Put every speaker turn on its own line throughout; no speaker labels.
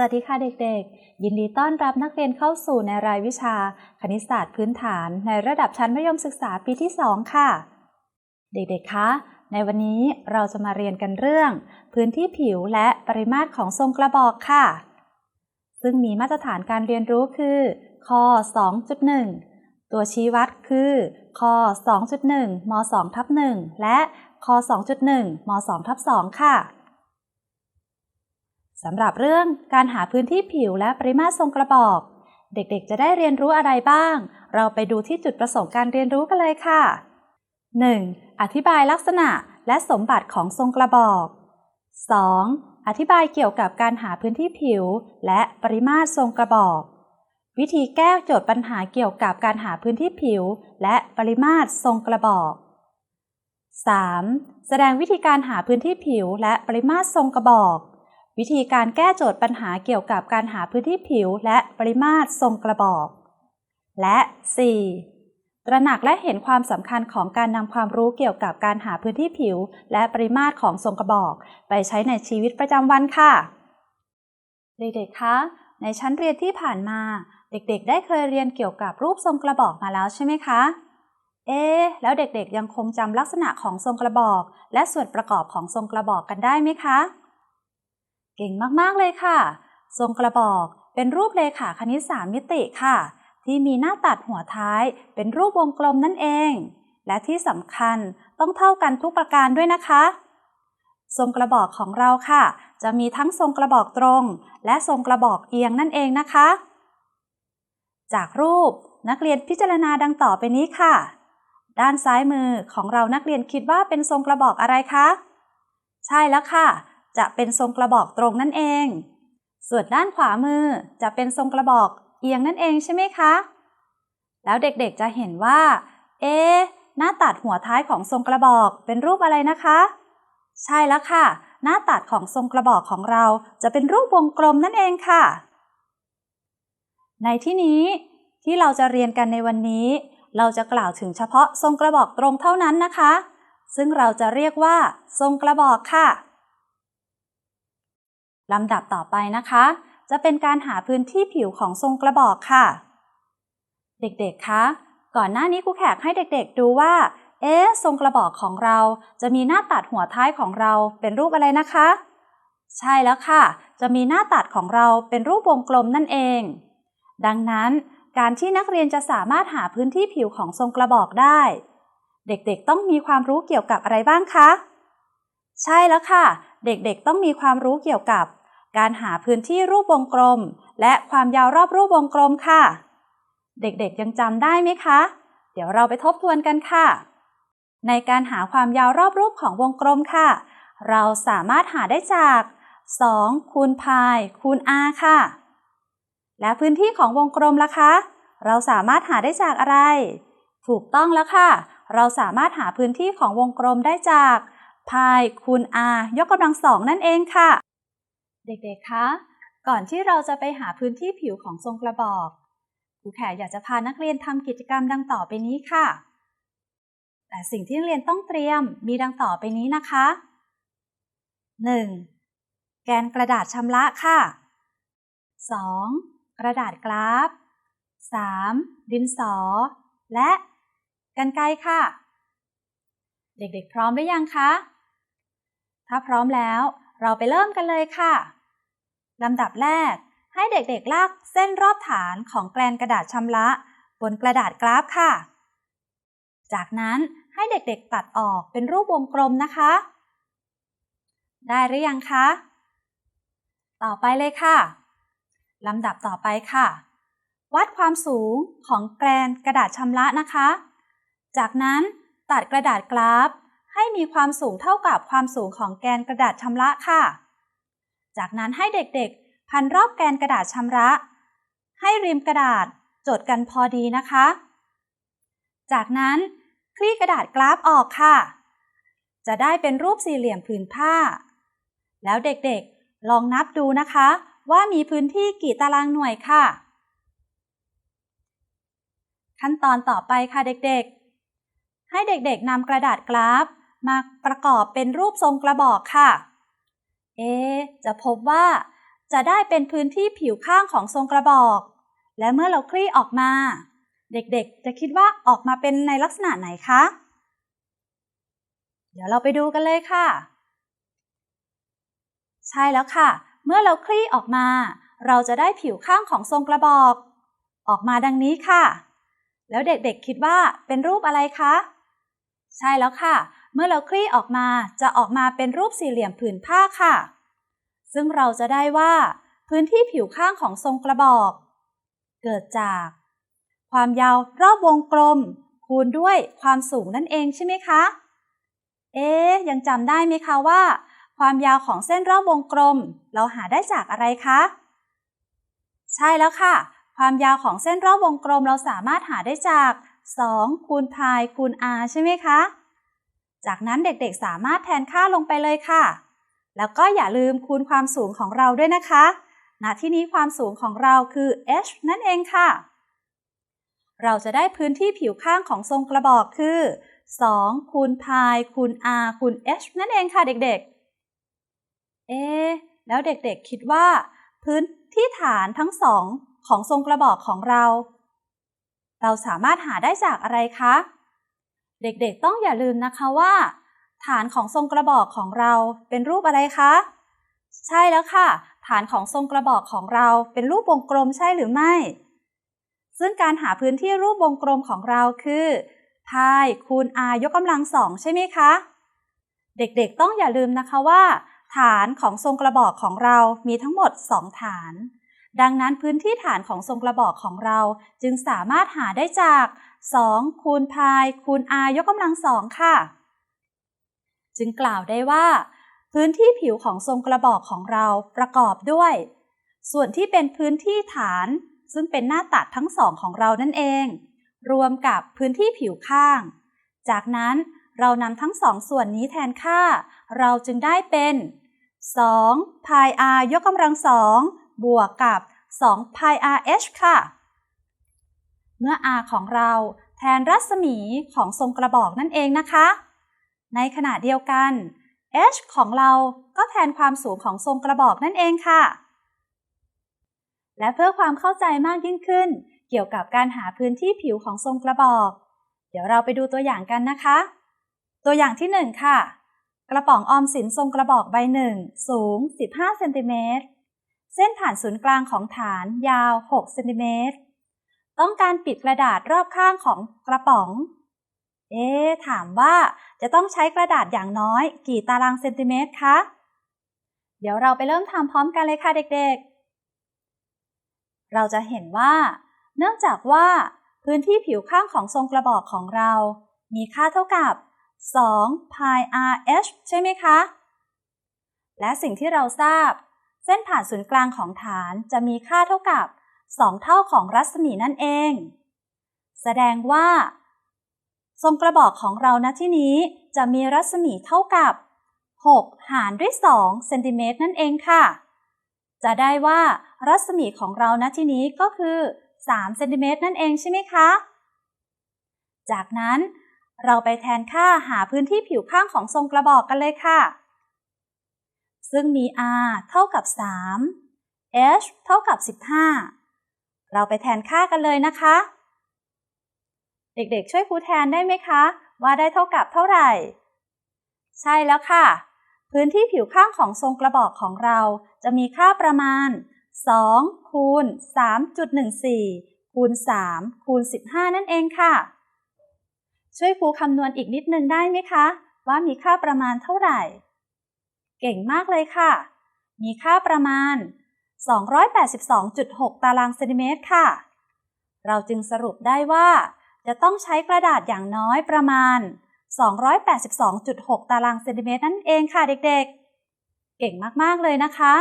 วัสดีค่ะเด็กๆ ยินดีต้อนรับนักเรียนเข้าสู่ในรายวิชา คณิตศาสตร์พื้นฐาน ในระดับชั้นมัธยมศึกษาปีที่ 2 ค่ะ เด็กๆ คะ ในวันนี้เราจะมาเรียนกันเรื่อง พื้นที่ผิวและปริมาตรของทรงกระบอกค่ะ ซึ่งมีมาตรฐานการเรียนรู้คือข้อ2.1 ตัวชี้วัดคือข้อ2.1ม2ทับ1และข้อ2.1ม2ทับ2ค่ะ สำหรับเรื่องการหาพื้นที่ผิวและปริมาตรทรงกระบอก เด็กๆ จะได้เรียนรู้อะไรบ้าง เราไปดูที่จุดประสงค์การเรียนรู้กันเลยค่ะ 1. อธิบายลักษณะและสมบัติของทรงกระบอก 2. อธิบายเกี่ยวกับการหาพื้นที่ผิว และปริมาตรทรงกระบอก วิธีแก้โจทย์ปัญหาเกี่ยวกับการหาพื้นที่ผิว และปริมาตรทรงกระบอก 3. แสดงวิธีการหาพื้นที่ผิวและปริมาตรทรงกระบอก วิธีการแก้โจทย์ปัญหาเกี่ยวกับการหาพื้นที่ผิวและปริมาตรทรงกระบอก และ 4. ตระหนักและเห็นความสำคัญของการนำความรู้เกี่ยวกับการหาพื้นที่ผิว และปริมาตรของทรงกระบอก ไปใช้ในชีวิตประจำวันค่ะ เด็กๆ คะ ในชั้นเรียนที่ผ่านมา เด็กๆ ได้เคยเรียนเกี่ยวกับรูปทรงกระบอกมาแล้วใช่ไหมคะ เอ๊แล้วเด็กๆ ยังคงจำลักษณะของทรงกระบอก และส่วนประกอบของทรงกระบอกกันได้ไหมคะ เก่งมากๆเลยค่ะ ทรงกระบอกเป็นรูปเลขาคณิตสามมิติค่ะ ที่มีหน้าตัดหัวท้ายเป็นรูปวงกลมนั่นเอง และที่สำคัญต้องเท่ากันทุกประการด้วยนะคะ ทรงกระบอกของเราค่ะ จะมีทั้งทรงกระบอกตรง และทรงกระบอกเอียงนั่นเองนะคะ จากรูปนักเรียนพิจารณาดังต่อไปนี้ค่ะ ด้านซ้ายมือของเรานักเรียนคิดว่าเป็นทรงกระบอกอะไรคะ ใช่แล้วค่ะ จะเป็นทรงกระบอกตรงนั่นเอง ส่วนด้านขวามือจะเป็นทรงกระบอกเอียงนั่นเองใช่ไหมคะ แล้วเด็กๆจะเห็นว่า เอ๊หน้าตัดหัวท้ายของทรงกระบอกเป็นรูปอะไรนะคะ ใช่แล้วค่ะ หน้าตัดของทรงกระบอกของเราจะเป็นรูปวงกลมนั่นเองค่ะ ในที่นี้ที่เราจะเรียนกันในวันนี้ เราจะกล่าวถึงเฉพาะทรงกระบอกตรงเท่านั้นนะคะ ซึ่งเราจะเรียกว่า ทรงกระบอกค่ะ ลำดับต่อไปนะคะ จะเป็นการหาพื้นที่ผิวของทรงกระบอกค่ะ เด็กๆ คะ ก่อนหน้านี้ครูแขกให้เด็กๆ ดูว่า เอ๊ะ ทรงกระบอกของเราจะมีหน้าตัดหัวท้ายของเราเป็นรูปอะไรนะคะ ใช่แล้วค่ะ จะมีหน้าตัดของเราเป็นรูปวงกลมนั่นเอง ดังนั้นการที่นักเรียนจะสามารถหาพื้นที่ผิวของทรงกระบอกได้ เด็กๆ ต้องมีความรู้เกี่ยวกับอะไรบ้างคะ ใช่แล้วค่ะ เด็กๆ ต้องมีความรู้เกี่ยวกับ การหาพื้นที่รูปวงกลม และความยาวรอบรูปวงกลมค่ะ เด็กๆยังจำได้ไหมคะ เดี๋ยวเราไปทบทวนกันค่ะ ในการหาความยาวรอบรูปของวงกลมค่ะ เราสามารถหาได้จาก 2 คูณพายคูณ r ค่ะ และพื้นที่ของวงกลมล่ะคะ เราสามารถหาได้จากอะไร ถูกต้องแล้วค่ะ เราสามารถหาพื้นที่ของวงกลมได้จากพายคูณ r ยกกำลังสองนั่นเองค่ะ เด็กๆ คะ ก่อนที่เราจะไปหาพื้นที่ผิวของทรงกระบอกครูแขกอยากจะพานักเรียนทำกิจกรรมดังต่อไปนี้ค่ะ แต่สิ่งที่นักเรียนต้องเตรียมมีดังต่อไปนี้นะคะ 1. แกนกระดาษชำระค่ะ 2. กระดาษกราฟ 3. ดินสอ และกันไกรค่ะ เด็กๆ พร้อมหรือยังคะ ถ้าพร้อมแล้วเราไปเริ่มกันเลยค่ะ ลำดับแรก ให้เด็กๆลากเส้นรอบฐานของแกลนกระดาษชำระ บนกระดาษกราฟค่ะ จากนั้นให้เด็กๆตัดออกเป็นรูปวงกลมนะคะ ได้หรือยังคะ ต่อไปเลยค่ะ ลำดับต่อไปค่ะ วัดความสูงของแกลนกระดาษชำระนะคะ จากนั้นตัดกระดาษกราฟให้มีความสูงเท่ากับความสูงของแกนกระดาษชำระค่ะ จากนั้นให้เด็กๆ พันรอบแกนกระดาษชำระ ให้ริมกระดาษจดกันพอดีนะคะ จากนั้นคลี่กระดาษกราฟออกค่ะ จะได้เป็นรูปสี่เหลี่ยมผืนผ้า แล้วเด็กๆ ลองนับดูนะคะ ว่ามีพื้นที่กี่ตารางหน่วยค่ะ ขั้นตอนต่อไปค่ะเด็กๆ ให้เด็กๆนำกระดาษกราฟมาประกอบเป็นรูปทรงกระบอกค่ะ เอ จะพบว่า จะได้เป็นพื้นที่ผิวข้างของทรงกระบอก และเมื่อเราคลี่ออกมา เด็กๆ จะคิดว่าออกมาเป็นในลักษณะไหนคะ เดี๋ยวเราไปดูกันเลยค่ะ ใช่แล้วค่ะ เมื่อเราคลี่ออกมา เราจะได้ผิวข้างของทรงกระบอก ออกมาดังนี้ค่ะ แล้วเด็กๆ คิดว่าเป็นรูปอะไรคะ ใช่แล้วค่ะ เมื่อเราคลี่ออกมาจะออกมาเป็นรูปสี่เหลี่ยมผืนผ้าค่ะ ซึ่งเราจะได้ว่า พื้นที่ผิวข้างของทรงกระบอก เกิดจาก ความยาวรอบวงกลม คูณด้วยความสูงนั่นเองใช่ไหมคะ เอ๊ยยังจำได้ไหมคะว่า ความยาวของเส้นรอบวงกลม เราหาได้จากอะไรคะ ใช่แล้วค่ะ ความยาวของเส้นรอบวงกลมเราสามารถหาได้จาก2คูณพายคูณ r ใช่ไหมคะ จากนั้นเด็กๆสามารถแทนค่าลงไปเลยค่ะ แล้วก็อย่าลืมคูณความสูงของเราด้วยนะคะณที่นี้ความสูงของเราคือ h นั่นเองค่ะ เราจะได้พื้นที่ผิวข้างของทรงกระบอกคือ 2 คูณพายคูณ r คูณ h นั่นเองค่ะเด็กๆ เอ๊แล้วเด็กๆคิดว่า พื้นที่ฐานทั้งสองของทรงกระบอกของเรา เราสามารถหาได้จากอะไรคะ เด็กๆต้องอย่าลืมนะคะว่า ฐานของทรงกระบอกของเราเป็นรูปอะไรคะ ใช่แล้วค่ะ ฐานของทรงกระบอกของเราเป็นรูปวงกลมใช่หรือไม่ ซึ่งการหาพื้นที่รูปวงกลมของเราคือพายคูณ r ยกกำลังสองใช่ไหมคะ เด็กๆต้องอย่าลืมนะคะว่า ฐานของทรงกระบอกของเรามีทั้งหมด 2 ฐาน ดังนั้นพื้นที่ฐานของทรงกระบอกของเราจึงสามารถหาได้จาก2คูณพายคูณ r ยกกำลังสองค่ะ จึงกล่าวได้ว่า พื้นที่ผิวของทรงกระบอกของเราประกอบด้วย ส่วนที่เป็นพื้นที่ฐาน ซึ่งเป็นหน้าตัดทั้งสองของเรานั่นเอง รวมกับพื้นที่ผิวข้าง จากนั้นเรานำทั้งสองส่วนนี้แทนค่า เราจึงได้เป็น2 pi r ยกกำลังสอง บวกกับ2 pi r h ค่ะ เมื่อ r ของเราแทนรัศมีของทรงกระบอกนั่นเองนะคะ ในขณะเดียวกัน h ของเราก็แทนความสูงของทรงกระบอกนั่นเองค่ะ และเพื่อความเข้าใจมากยิ่งขึ้น เกี่ยวกับการหาพื้นที่ผิวของทรงกระบอก เดี๋ยวเราไปดูตัวอย่างกันนะคะ ตัวอย่างที่ 1 ค่ะ กระป๋องออมสินทรงกระบอกใบหนึ่งสูง 15เซนติเมตร เส้นผ่านศูนย์กลางของฐานยาว 6 เซนติเมตร ต้องการปิดกระดาษรอบข้างของกระป๋อง เอ๊ถามว่าจะต้องใช้กระดาษอย่างน้อย กี่ตารางเซนติเมตรคะ เดี๋ยวเราไปเริ่มทำพร้อมกันเลยค่ะเด็กๆ เราจะเห็นว่า เนื่องจากว่า พื้นที่ผิวข้างของทรงกระบอกของเรา มีค่าเท่ากับ2 pi r h ใช่ไหมคะ และสิ่งที่เราทราบ เส้นผ่านศูนย์กลางของฐานจะมีค่าเท่ากับ 2 เท่าของรัศมีนั่นเอง แสดงว่า ทรงกระบอกของเราณที่นี้จะมีรัศมีเท่ากับ 6 หารด้วย 2 เซนติเมตรนั่นเองค่ะ จะได้ว่ารัศมีของเราณที่นี้ก็คือ 3 เซนติเมตรนั่นเองใช่ไหมคะ จากนั้นเราไปแทนค่าหาพื้นที่ผิวข้างของทรงกระบอกกันเลยค่ะ ซึ่งมี r เท่ากับ 3 h เท่ากับ 15 เราไปแทนค่ากันเลยนะคะ เด็กๆ ช่วยครูแทนได้ไหมคะ ว่าได้เท่ากับเท่าไหร่ ใช่แล้วค่ะ พื้นที่ผิวข้างของทรงกระบอกของเราจะมีค่าประมาณ 2 คูณ 3.14 คูณ 3 คูณ 15 นั่นเองค่ะ ช่วยครูคำนวณอีกนิดนึงได้ไหมคะ ว่ามีค่าประมาณเท่าไหร่ เก่งมากเลยค่ะ มีค่าประมาณ 282.6 ตารางเซนติเมตรค่ะ เราจึงสรุปได้ว่า จะต้องใช้กระดาษอย่างน้อยประมาณ 282.6 ตารางเซนติเมตรนั่นเองค่ะเด็กๆ เก่งมากๆเลยนะคะ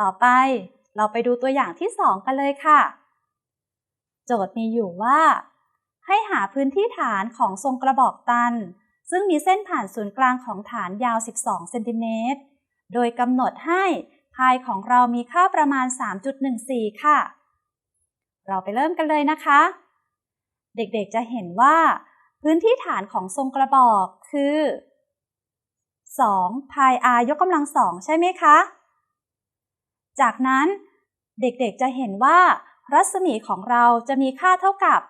ต่อไปเราไปดูตัวอย่างที่ 2 กันเลยค่ะ โจทย์มีอยู่ว่า ให้หาพื้นที่ฐานของทรงกระบอกตัน ซึ่งมีเส้นผ่านศูนย์กลางของฐานยาว 12 เซนติเมตร โดยกำหนดให้พายของเรามีค่าประมาณ 3.14 ค่ะ เราไปเริ่มกันเลยนะคะ เด็กๆจะเห็นว่า พื้นที่ฐานของทรงกระบอกคือ2พาย r ยกกำลังสองใช่ไหมคะ จากนั้นเด็กๆจะเห็นว่า รัศมีของเราจะมีค่าเท่ากับ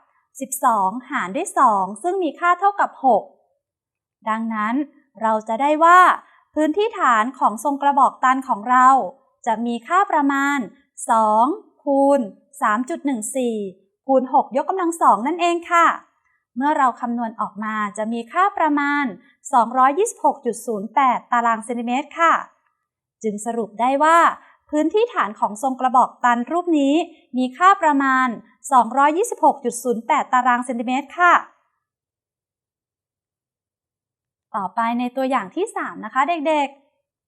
12 หารด้วย 2 ซึ่งมีค่าเท่ากับ 6 ดังนั้นเราจะได้ว่า พื้นที่ฐานของทรงกระบอกตันของเรา จะมีค่าประมาณ 2 คูณ 3.14 คูณ 6 ยกกำลังสองนั่นเองค่ะ เมื่อเราคำนวณออกมาจะมีค่าประมาณ 226.08 ตารางเซนติเมตรค่ะ จึงสรุปได้ว่าพื้นที่ฐานของทรงกระบอกตันรูปนี้มีค่าประมาณ 226.08 ตารางเซนติเมตรค่ะ ต่อไปในตัวอย่างที่ 3 นะคะเด็ก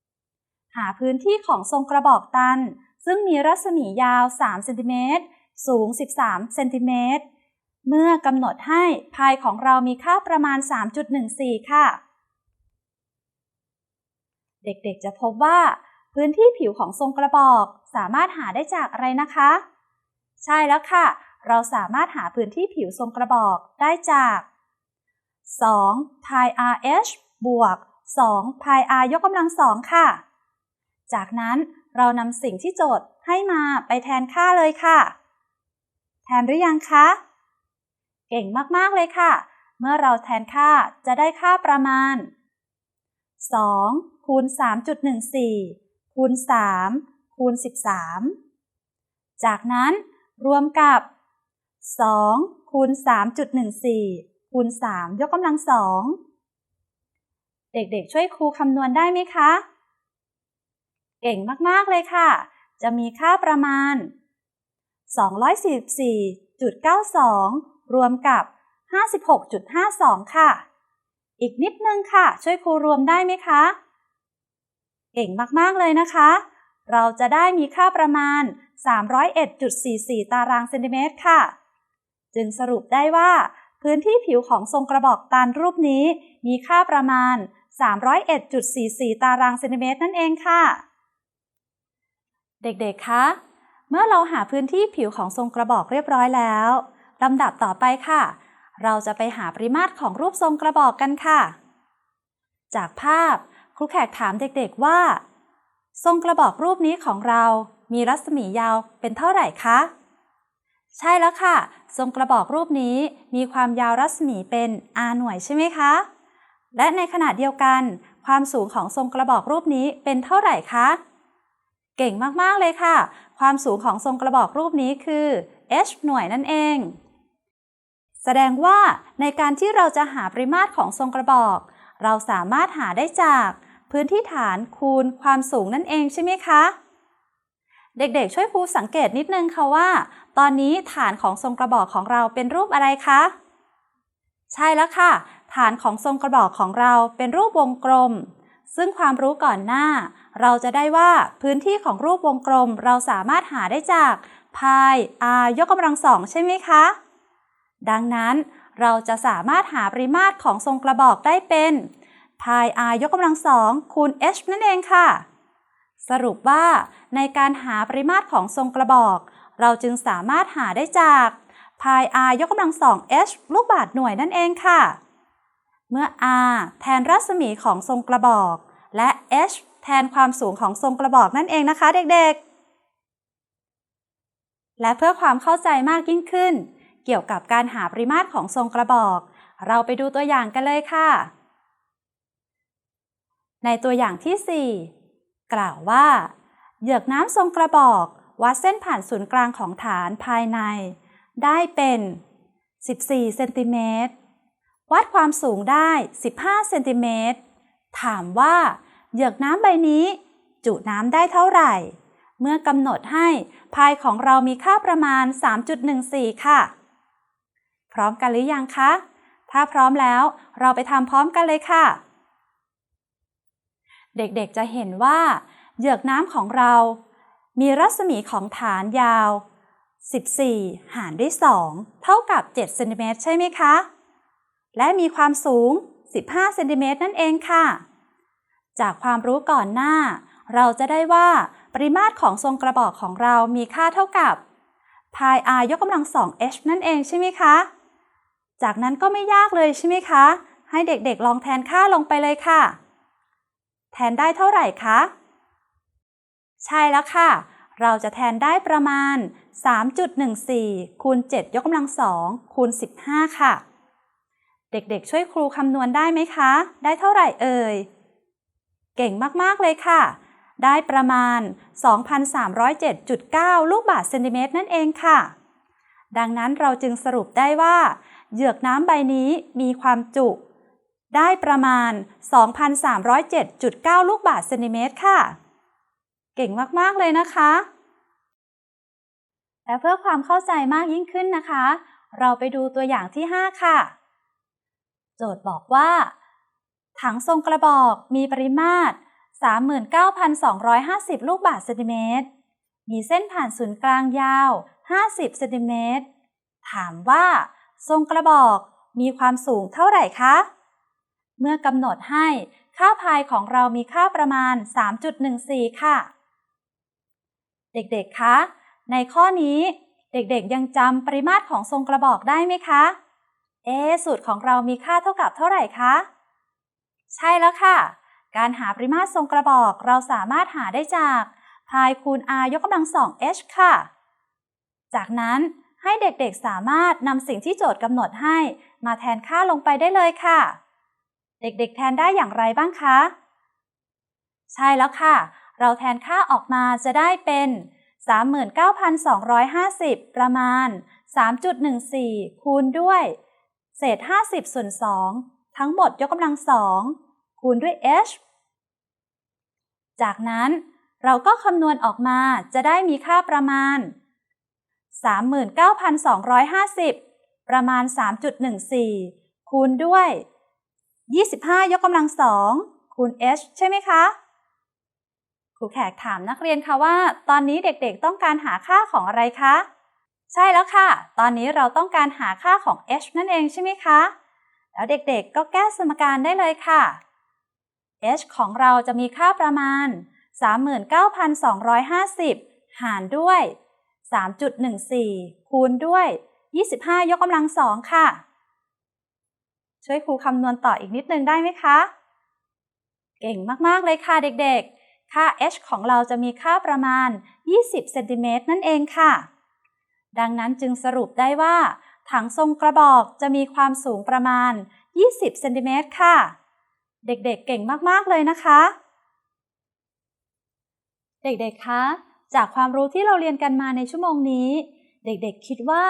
ๆ หาพื้นที่ของทรงกระบอกตัน ซึ่งมีรัศมียาว 3 เซนติเมตร สูง 13 เซนติเมตร เมื่อกำหนดให้พายของเรามีค่าประมาณ 3.14 ค่ะ เด็กๆ จะพบว่า พื้นที่ผิวของทรงกระบอกสามารถหาได้จากอะไรนะคะ ใช่แล้วค่ะ เราสามารถหาพื้นที่ผิวทรงกระบอกได้จาก 2 pi rh บวก 2 pi r ยกกำลังสองค่ะ จากนั้นเรานำสิ่งที่โจทย์ให้มาไปแทนค่าเลยค่ะ แทนหรือยังคะ เก่งมาก ๆ เลยค่ะ เมื่อเราแทนค่าจะได้ค่าประมาณ 2 คูณ 3.14 คูณ 3 คูณ 13 จากนั้นรวมกับ 2 คูณ 3.14 คูณ 3 ยกกำลังสอง เด็กๆ ช่วยครูคำนวณได้ไหมคะ เก่งมากๆเลยค่ะ จะมีค่าประมาณ 244.92 รวมกับ 56.52 ค่ะ อีกนิดนึงค่ะ ช่วยครูรวมได้ไหมคะ เก่งมากๆเลยนะคะ เราจะได้มีค่าประมาณ 301.44 ตารางเซนติเมตรค่ะ จึงสรุปได้ว่า พื้นที่ผิวของทรงกระบอกตันรูปนี้ มีค่าประมาณ 301.44 ตารางเซนติเมตรนั่นเองค่ะ เด็กๆ คะ เมื่อเราหาพื้นที่ผิวของทรงกระบอกเรียบร้อยแล้วลำดับต่อไปค่ะ เราจะไปหาปริมาตรของรูปทรงกระบอกกันค่ะ จากภาพครูแขกถามเด็กๆว่า ทรงกระบอกรูปนี้ของเรา มีรัศมียาวเป็นเท่าไหร่คะ ใช่แล้วค่ะ ทรงกระบอกรูปนี้มีความยาวรัศมีเป็น r หน่วยใช่ไหมคะ และในขณะเดียวกัน ความสูงของทรงกระบอกรูปนี้เป็นเท่าไหร่คะ เก่งมาก ๆ เลยค่ะ ความสูงของทรงกระบอกรูปนี้คือ h หน่วยนั่นเอง แสดงว่าในการที่เราจะหาปริมาตรของทรงกระบอก เราสามารถหาได้จากพื้นที่ฐานคูณความสูงนั่นเองใช่ไหมคะ เด็กๆ ช่วยครูสังเกตนิดนึงค่ะว่า ตอนนี้ฐานของทรงกระบอกของเราเป็นรูปอะไรคะ ใช่แล้วค่ะ ฐานของทรงกระบอกของเราเป็นรูปวงกลม ซึ่งความรู้ก่อนหน้า เราจะได้ว่าพื้นที่ของรูปวงกลมเราสามารถหาได้จากพาย r ยกกำลังสองใช่ไหมคะ ดังนั้นเราจะสามารถหาปริมาตรของทรงกระบอกได้เป็นพาย r ยกกำลังสองคูณ h นั่นเองค่ะ สรุปว่าในการหาปริมาตรของทรงกระบอก เราจึงสามารถหาได้จากพาย r ยกกำลังสอง h ลูกบาศก์หน่วยนั่นเองค่ะ เมื่อ r แทนรัศมีของทรงกระบอก และ h แทนความสูงของทรงกระบอกนั่นเองนะคะเด็กๆ และเพื่อความเข้าใจมากยิ่งขึ้น เกี่ยวกับการหาปริมาตรของทรงกระบอก เราไปดูตัวอย่างกันเลยค่ะ ในตัวอย่างที่ 4 กล่าวว่าเหยือกน้ำทรงกระบอกวัดเส้นผ่านศูนย์กลางของฐานภายใน ได้เป็น 14 เซนติเมตร วัดความสูงได้ 15 เซนติเมตร ถามว่าเหยือกน้ำใบนี้ จุน้ำได้เท่าไหร่ เมื่อกำหนดให้พายของเรามีค่าประมาณ 3.14 ค่ะ พร้อมกันหรือยังคะ ถ้าพร้อมแล้วเราไปทำพร้อมกันเลยค่ะ เด็กๆจะเห็นว่า เหยือกน้ำของเรา มีรัศมีของฐานยาว 14 หารด้วย 2 เท่ากับ 7 เซนติเมตรใช่ไหมคะ และมีความสูง 15 เซนติเมตรนั่นเองค่ะ จากความรู้ก่อนหน้า เราจะได้ว่าปริมาตรของทรงกระบอกของเรามีค่าเท่ากับพาย r ยกกำลัง 2h นั่นเองใช่ไหมคะ จากนั้นก็ไม่ยากเลยใช่ไหมคะ ให้เด็กๆลองแทนค่าลงไปเลยค่ะ แทนได้เท่าไหร่คะ ใช่แล้วค่ะ เราจะแทนได้ประมาณ 3.14 คูณ 7 ยกกำลัง2คูณ 15 ค่ะ เด็กๆ ช่วยครูคำนวณได้ไหมคะ ได้เท่าไหร่เอ่ย เก่งมากๆ เลยค่ะ ได้ประมาณ 2,307.9 ลูกบาศก์เซนติเมตรนั่นเองค่ะ ดังนั้นเราจึงสรุปได้ว่า เหยือกน้ำใบนี้มีความจุ ได้ประมาณ 2,307.9 ลูกบาศก์เซนติเมตรค่ะ เก่งมาก ๆ เลยนะคะ และเพื่อความเข้าใจมากยิ่งขึ้นนะคะ เราไปดูตัวอย่างที่ 5 ค่ะ โจทย์บอกว่า ถังทรงกระบอกมีปริมาตร 39,250 ลูกบาศก์เซนติเมตร มีเส้นผ่านศูนย์กลางยาว 50 เซนติเมตร ถามว่า ทรงกระบอกมีความสูงเท่าไหร่คะ เมื่อกำหนดให้ค่าพายของเรามีค่าประมาณ 3.14 ค่ะ เด็กๆ คะ ในข้อนี้เด็กๆ ยังจำปริมาตรของทรงกระบอกได้ไหมคะ เอ สูตรของเรามีค่าเท่ากับเท่าไหร่คะ ใช่แล้วค่ะ การหาปริมาตรทรงกระบอกเราสามารถหาได้จากพายคูณ r ยกกำลังสอง h ค่ะ จากนั้นให้เด็กๆ สามารถนำสิ่งที่โจทย์กำหนดให้ มาแทนค่าลงไปได้เลยค่ะ เด็กๆ แทนได้อย่างไรบ้างคะ ใช่แล้วค่ะ เราแทนค่าออกมาจะได้เป็น 39,250 ประมาณ 3.14 คูณด้วย เศษ 50 ส่วน 2 ทั้งหมดยกกำลังสองคูณด้วย h จากนั้นเราก็คำนวณออกมาจะได้มีค่าประมาณ 39,250 ประมาณ 3.14 คูณด้วย 25 ยกกำลังสองคูณ h ใช่ไหมคะ ครูแขกถามนักเรียนค่ะว่า ตอนนี้เด็กๆต้องการหาค่าของอะไรคะ ใช่แล้วค่ะ ตอนนี้เราต้องการหาค่าของ h นั่นเองใช่ไหมคะ แล้วเด็กๆก็แก้สมการได้เลยค่ะ h ของเราจะมีค่าประมาณ 39,250 หารด้วย 3.14 คูณด้วย 25 ยกกำลังสองค่ะ ช่วยครูคำนวณต่ออีกนิดนึงได้ไหมคะ เก่งมาก ๆ เลยค่ะเด็กๆ ค่า h ของเราจะมีค่าประมาณ 20เซนติเมตรนั่นเองค่ะ ดังนั้นจึงสรุปได้ว่า ถังทรงกระบอกจะมีความสูงประมาณ 20เซนติเมตรค่ะ เด็กๆ เก่งมาก ๆ เลยนะคะ เด็กๆ คะ จากความรู้ที่เราเรียนกันมาในชั่วโมงนี้ เด็กๆ คิดว่า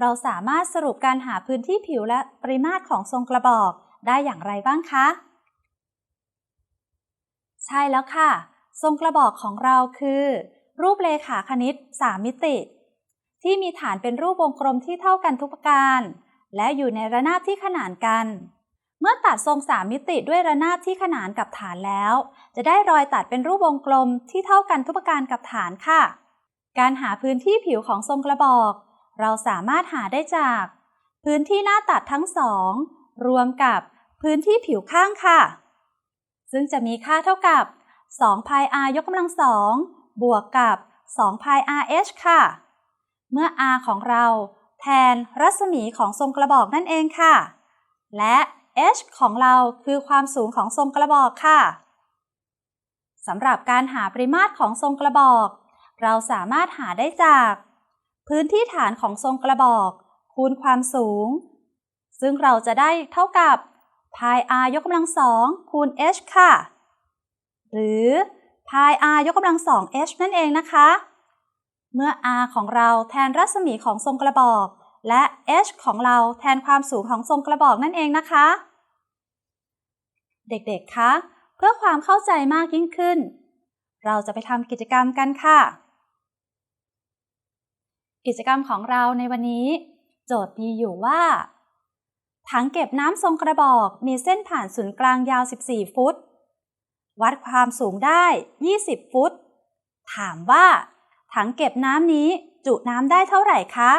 เราสามารถสรุปการหาพื้นที่ผิวและปริมาตรของทรงกระบอกได้อย่างไรบ้างคะ ใช่แล้วค่ะ ทรงกระบอกของเราคือ รูปเลขาคณิต 3 มิติ ที่มีฐานเป็นรูปวงกลมที่เท่ากันทุกประการ และอยู่ในระนาบที่ขนานกัน เมื่อตัดทรง3มิติด้วยระนาบที่ขนานกับฐานแล้ว จะได้รอยตัดเป็นรูปวงกลมที่เท่ากันทุกประการกับฐานค่ะ การหาพื้นที่ผิวของทรงกระบอก เราสามารถหาได้จาก พื้นที่หน้าตัดทั้งสอง รวมกับพื้นที่ผิวข้างค่ะ ซึ่งจะมีค่าเท่ากับ2 pi r ยกกำลังสองบวกกับ2 pi r h ค่ะ เมื่อ r ของเราแทนรัศมีของทรงกระบอกนั่นเองค่ะ และ h ของเราคือความสูงของทรงกระบอกค่ะสำหรับการหาปริมาตรของทรงกระบอก เราสามารถหาได้จาก พื้นที่ฐานของทรงกระบอก คูณความสูง ซึ่งเราจะได้เท่ากับ pi r ยกกำลังสองคูณ h ค่ะ หรือ pi r ยกกำลังสอง h นั่นเองนะคะ เมื่อ r ของเราแทนรัศมีของทรงกระบอก และ h ของเราแทนความสูงของทรงกระบอกนั่นเองนะคะ เด็กๆ คะ เพื่อความเข้าใจมากยิ่งขึ้น เราจะไปทำกิจกรรมกันค่ะ กิจกรรมของเราในวันนี้ โจทย์มีอยู่ว่า ถังเก็บน้ำทรงกระบอกมีเส้นผ่านศูนย์กลางยาว 14 ฟุต วัดความสูงได้ 20 ฟุต ถามว่า ถังเก็บน้ำนี้จุน้ำได้เท่าไหร่คะ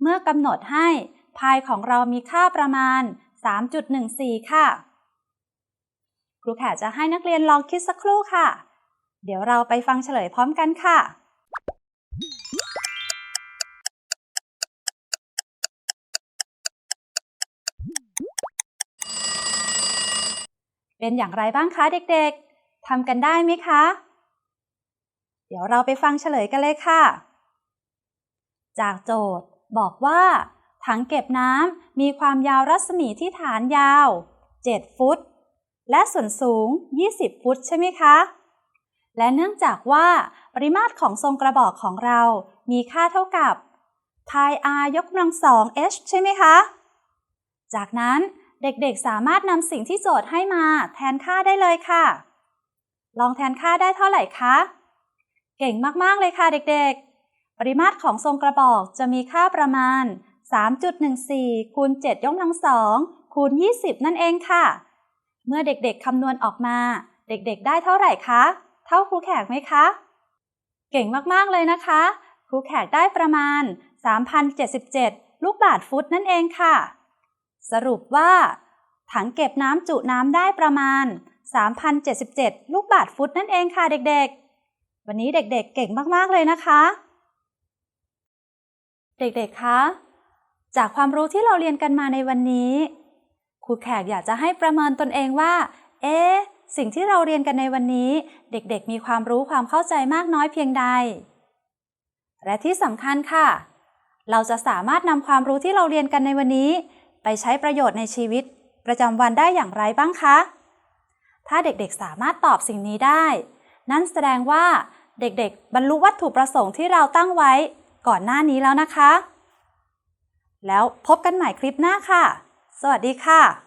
เมื่อกำหนดให้พายของเรามีค่าประมาณ 3.14 ค่ะ ครูแขกจะให้นักเรียนลองคิดสักครู่ค่ะ เดี๋ยวเราไปฟังเฉลยพร้อมกันค่ะ เป็นอย่างไรบ้างคะเด็กๆทำกันได้ไหมคะ เดี๋ยวเราไปฟังเฉลยกันเลยค่ะ จากโจทย์บอกว่า ถังเก็บน้ำมีความยาวรัศมีที่ฐานยาว 7 ฟุต และส่วนสูง 20 ฟุตใช่ไหมคะ และเนื่องจากว่าปริมาตรของทรงกระบอกของเรา มีค่าเท่ากับ pi r ยกกำลังสอง h ใช่ไหมคะ จากนั้น เด็กๆสามารถนำสิ่งที่โจทย์ให้มา แทนค่าได้เลยค่ะ ลองแทนค่าได้เท่าไหร่คะ เก่งมากๆเลยค่ะเด็กๆ ปริมาตรของทรงกระบอกจะมีค่าประมาณ 3.14 คูณ 7 ยกกำลังสองคูณ 20 นั่นเองค่ะ เมื่อเด็กๆคำนวณออกมา เด็กๆ ได้เท่าไหร่คะ เท่าครูแขกไหมคะ เก่งมากๆเลยนะคะ ครูแขกได้ประมาณ 3,077 ลูกบาทฟุตนั่นเองค่ะ สรุปว่า ถังเก็บน้ำจุน้ำได้ประมาณ 3,077 ลูกบาทฟุตนั่นเองค่ะเด็กๆ วันนี้เด็กๆเก่งมากๆเลยนะคะ เด็กๆ คะ จากความรู้ที่เราเรียนกันมาในวันนี้ ครูแขกอยากจะให้ประเมินตนเองว่า เอ๊ะสิ่งที่เราเรียนกันในวันนี้ เด็กๆ มีความรู้ความเข้าใจมากน้อยเพียงใด และที่สำคัญค่ะ เราจะสามารถนำความรู้ที่เราเรียนกันในวันนี้ ไปใช้ประโยชน์ในชีวิต ประจำวันได้อย่างไรบ้างคะ ถ้าเด็กๆสามารถตอบสิ่งนี้ได้ นั่นแสดงว่าเด็กๆ บรรลุวัตถุประสงค์ที่เราตั้งไว้ก่อนหน้านี้แล้วนะคะ แล้วพบกันใหม่คลิปหน้าค่ะ สวัสดีค่ะ